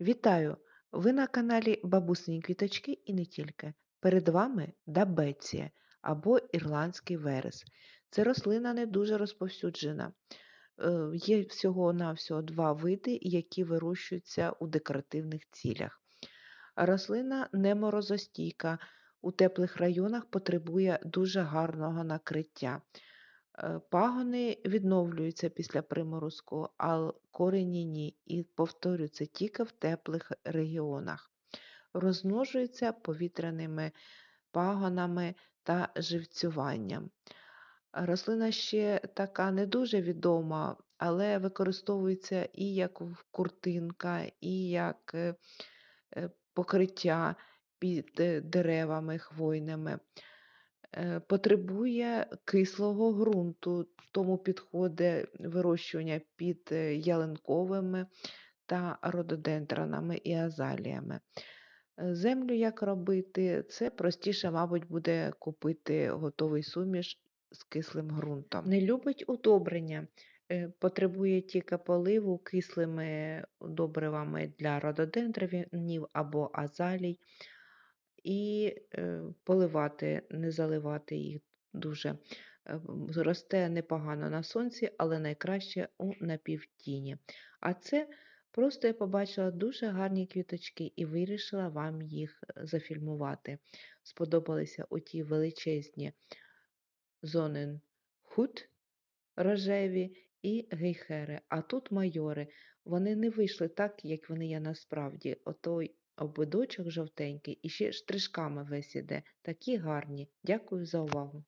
Вітаю! Ви на каналі Бабусині квіточки і не тільки. Перед вами дабеція або ірландський верес. Це рослина не дуже розповсюджена. Е, Є всього-навсього два види, які вирощуються у декоративних цілях. Рослина не морозостійка, у теплих районах потребує дуже гарного накриття. Е, Пагони відновлюються після приморозку, а корені ні. І повторюю, це тільки в теплих регіонах. Розмножуються повітряними пагонами та живцюванням. Рослина ще така не дуже відома, але використовується і як куртинка, і як е, е, покриття під деревами хвойними. Е, Потребує кислого ґрунту, тому підходить вирощування під е, ялинковими та рододендронами і азаліями. Е, Землю як робити? Це простіше, мабуть, буде купити готовий суміш з кислим ґрунтом. Не любить удобрення, потребує тільки поливу кислими добривами для рододендронів або азалій. І е, поливати, не заливати їх дуже. Е, Росте непогано на сонці, але найкраще у напівтіні. А це просто я побачила дуже гарні квіточки і вирішила вам їх е, зафільмувати. Сподобалися оті величезні зоненхут рожеві і гейхери. А тут майори. Вони не вийшли так, як вони є насправді. Отой будочок жовтенький і ще штришками весь іде. Такі гарні. Дякую за увагу.